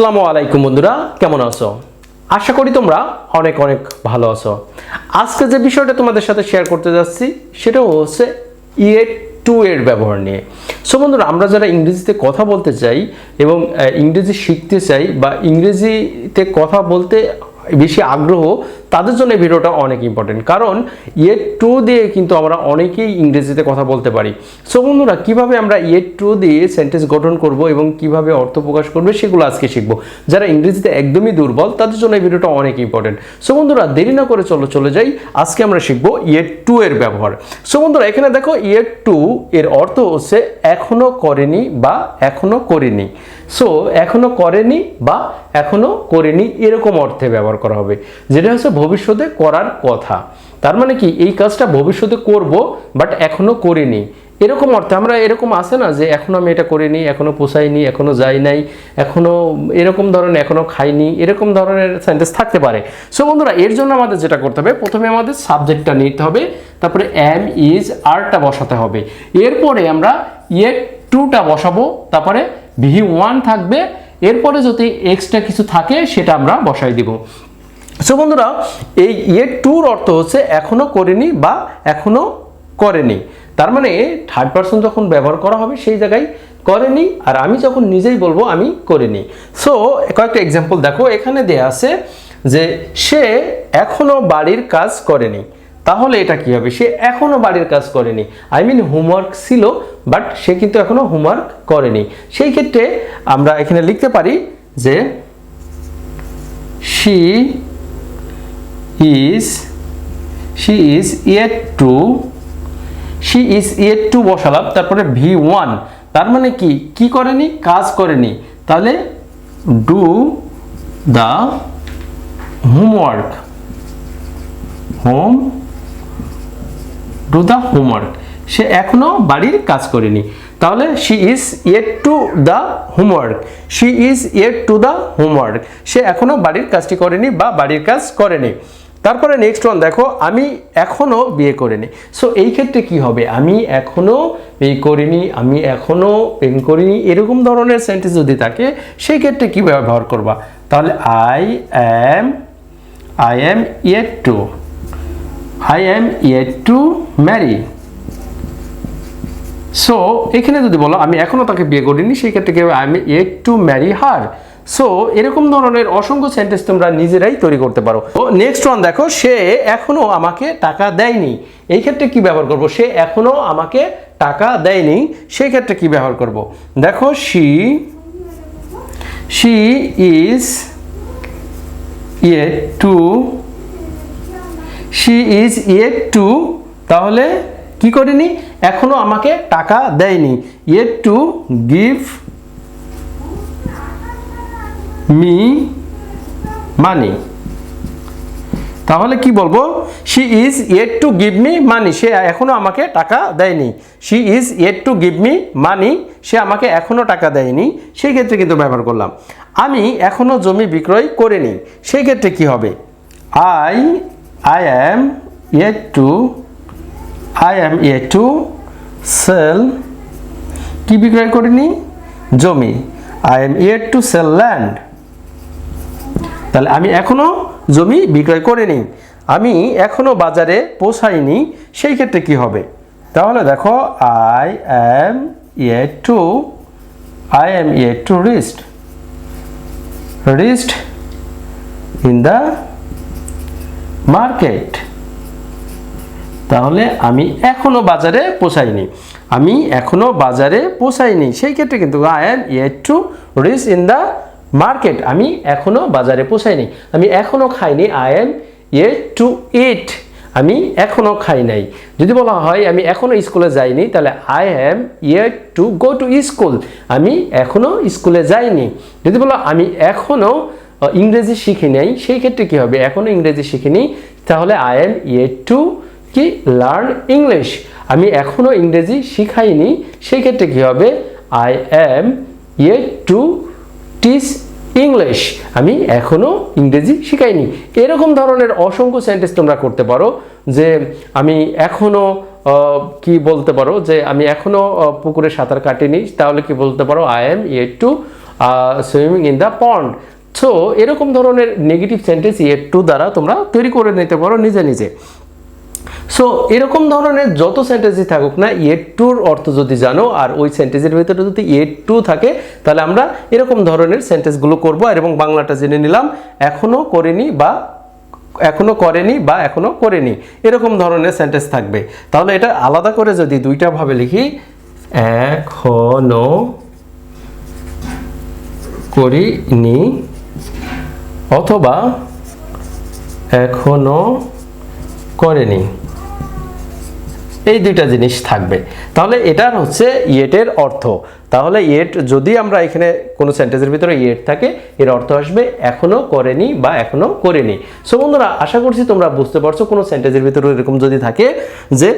আসসালামু আলাইকুম বন্ধুরা, কেমন আছো? আশা করি তোমরা অনেক অনেক ভালো আছো। আজকে যে বিষয়টা তোমাদের সাথে শেয়ার করতে যাচ্ছি, সেটা হচ্ছে ইয়ে টু এর ব্যবহার নিয়ে। সো বন্ধুরা, আমরা যারা ইংরেজিতে কথা বলতে চাই এবং ইংরেজি শিখতে চাই বা ইংরেজিতে কথা বলতে বেশি আগ্রহ তাদের জন্য এই ভিডিওটা অনেক ইম্পর্টেন্ট কারণ ইয়ে টু দিয়ে কিন্তু আমরা অনেকেই ইংরেজিতে কথা বলতে পারি। সো বন্ধুরা, কীভাবে আমরা ইয়ে টু দিয়ে সেন্টেন্স গঠন করব এবং কীভাবে অর্থ প্রকাশ করবে সেগুলো আজকে শিখব। যারা ইংরেজিতে একদমই দুর্বল, তাদের জন্য এই ভিডিওটা অনেক ইম্পর্টেন্ট সো বন্ধুরা, দেরি না করে চলো, চলে যাই। আজকে আমরা শিখব ইয়ে টু এর ব্যবহার। সো বন্ধুরা, এখানে দেখো ইয়ে টু এর অর্থ হচ্ছে এখনও করেনি বা এখনও করেনি। সো এখনও করেনি বা এখনও করেনি, এরকম অর্থে ব্যবহার করা হবে। যেটা হচ্ছে ভবিষ্যতে করার কথা। তার মানে কি, এই কাজটা ভবিষ্যতে করব বাট এখনও করিনি। এরকম অর্থে আমরা এরকম আসে না যে, এখনও আমি এটা করিনি, এখনও পোষাইনি, এখনও যাই নাই, এখনও এরকম ধরনের, এখনও খাইনি, এরকম ধরনের সেন্টেন্স থাকতে পারে। সো বন্ধুরা, এর জন্য আমাদের যেটা করতে হবে, প্রথমে আমাদের সাবজেক্টটা নিতে হবে, তারপরে এম ইজ আরটা বসাতে হবে। এরপরে আমরা ইয়ে টুটা বসাবো, তারপরে ভি ওয়ান থাকবে, এরপরে যদি এক্সট্রা কিছু থাকে, সেটা আমরা বসাই দিব। সো বন্ধুরা, এই ইয়ে টুর অর্থ হচ্ছে এখনও করেনি বা এখনও করেনি। তার মানে থার্ড পার্সন যখন ব্যবহার করা হবে সেই জায়গায় করেনি আর আমি যখন নিজেই বলব আমি করিনি। সো কয়েকটা এক্সাম্পল দেখো। এখানে দেয়া আছে যে সে এখনও বাড়ির কাজ করেনি। তাহলে এটা কি হবে? সে এখনও বাড়ির কাজ করেনি। আই মিন হোমওয়ার্ক ছিল বাট সে কিন্তু এখনও হোমওয়ার্ক করেনি। সেই ক্ষেত্রে আমরা এখানে লিখতে পারি যে she is, she is yet to, she is yet to বসালাম, তারপরে ভি ওয়ান তার মানে কি? কি করেনি? কাজ করেনি। তাহলে do the homework home do the homework সে এখনও বাড়ির কাজ করেনি। তাহলে she is yet to the homework she is yet to the homework সে এখনও বাড়ির কাজটি করেনি বা বাড়ির কাজ করেনি। তারপরে নেক্সট ওয়ান দেখো, আমি এখনও বিয়ে করিনি। সো এই ক্ষেত্রে কি হবে? আমি এখনও বিয়ে করিনি, আমি এখনও প্রেম করিনি, এরকম ধরনের সেন্টেন্স যদি থাকে, সেই ক্ষেত্রে কি ব্যবহার করবা? তাহলে I am I am yet to I am yet to marry so এখানে যদি বলো, আমি এখনও তাকে বিয়ে করিনি, সেই ক্ষেত্রে কি আমি yet to marry her so এরকম ধরনের অসংখ্য সেন্টেন্স তোমরা নিজেরাই তৈরি করতে পারো। তো নেক্সট ওয়ান দেখো, সে এখনও আমাকে টাকা দেয়নি। এই ক্ষেত্রে কি ব্যবহার করব? সে এখনও আমাকে টাকা দেয়নি। সেই ক্ষেত্রে কি ব্যবহার করব? দেখো she she is yet to she is yet to তাহলে কি করিনি? এখনও আমাকে টাকা দেয়নি। Yet to give me money. তাহলে কি বলব? She is yet to give me money সে এখনও আমাকে টাকা দেয়নি। She is yet to give me money সে আমাকে এখনও টাকা দেয়নি। সেই ক্ষেত্রে কিন্তু ব্যবহার করলাম। আমি এখনও জমি বিক্রয় করিনি। সেই ক্ষেত্রে কি হবে? I I am yet to I am yet to sell কি বিক্রয় করিনি? জমি। I am yet to sell land তাহলে আমি এখনও জমি বিক্রয় করিনি, আমি এখনও বাজারে পৌঁছাইনি, সেই ক্ষেত্রে কি হবে? তাহলে দেখো I am yet to I am yet to reach reach in the market তাহলে আমি এখনও বাজারে পৌঁছাইনি, আমি এখনও বাজারে পৌঁছাইনি, সেই ক্ষেত্রে কিন্তু I am yet to reach in the market আমি এখনও বাজারে পৌঁছাইনি আমি এখনও খাইনি I am a to eat আমি এখনও খাই নাই। যদি বলা হয় আমি এখনও স্কুলে যাইনি তাহলে I am yet to go to school আমি এখনও স্কুলে যাইনি। যদি বলো আমি এখনও আহ, ইংরেজি শিখি নাই সেই ক্ষেত্রে কি হবে? এখনও ইংরেজি শিখিনি তাহলে আই এম ইয়েট টু কি? লার্ন ইংলিশ আমি এখনও ইংরেজি শিখাইনি সেই ক্ষেত্রে কি হবে? I am yet to teach English. আমি এখনও ইংরেজি শিখাইনি। এরকম ধরনের অসংখ্য সেন্টেন্স তোমরা করতে পারো যে আমি এখনও কি বলতে পারো যে আমি এখনও পুকুরে সাঁতার কাটিনি। তাহলে কি বলতে পারো? I am yet to swimming in the pond so এরকম ধরনের নেগেটিভ সেন্টেন্স ইয়েট টু দ্বারা তোমরা তৈরি করে নিতে পারো নিজে নিজে। সো এরকম ধরনের যত সেন্টেন্সই থাকুক না ইয়েট টুর অর্থ যদি জানো, আর ওই সেন্টেন্সের ভিতরে যদি ইয়েট টু থাকে, তাহলে আমরা এরকম ধরনের সেন্টেন্সগুলো করব, আর এবং বাংলাটা জেনে নিলাম, এখনও করিনি বা এখনও করেনি বা এখনও করেনি, এরকম ধরনের সেন্টেন্স থাকবে। তাহলে এটা আলাদা করে যদি দুইটা ভাবে লিখি, এখনও করিনি, অথবা এখনও করেনি। এই দুইটা জিনিস থাকবে। তাহলে এটার হচ্ছে ইয়েটের অর্থ। তাহলে ইয়েট যদি আমরা এখানে কোনো সেন্টেন্সের ভিতরে ইয়েট থাকে, এর অর্থ আসবে এখনও করেনি বা এখনও করেনি। সো বন্ধুরা, আশা করছি তোমরা বুঝতে পারছ কোনো সেন্টেন্সের ভিতরে এরকম যদি থাকে যে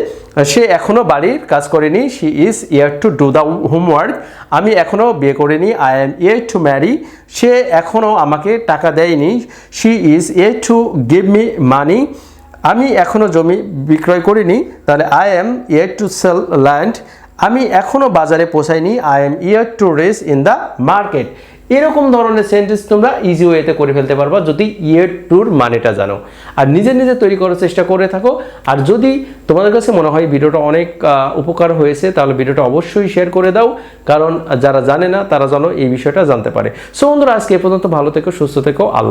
সে এখনও বাড়ির কাজ করেনি she is yet to do the homework আমি এখনও বিয়ে করিনি I am yet to marry সে এখনও আমাকে টাকা দেয়নি she is a to give me money আমি এখনও জমি বিক্রয় করিনি, তাহলে I am yet to sell land আমি এখনও বাজারে পৌঁছাইনি I am yet to race in the market এরকম ধরনের সেন্টেন্স তোমরা ইজি ওয়েতে করে ফেলতে পারবা যদি ইয়ের টুর মানেটা জানো। আর নিজে নিজে তৈরি করার চেষ্টা করে থাকো। আর যদি তোমাদের কাছে মনে হয় ভিডিওটা অনেক উপকার হয়েছে, তাহলে ভিডিওটা অবশ্যই শেয়ার করে দাও। কারণ যারা জানে না, তারা যেন এই বিষয়টা জানতে পারে। সো বন্ধুরা, আজকে এ পর্যন্ত ভালো থেকো, সুস্থ থেকো, আল্লাহ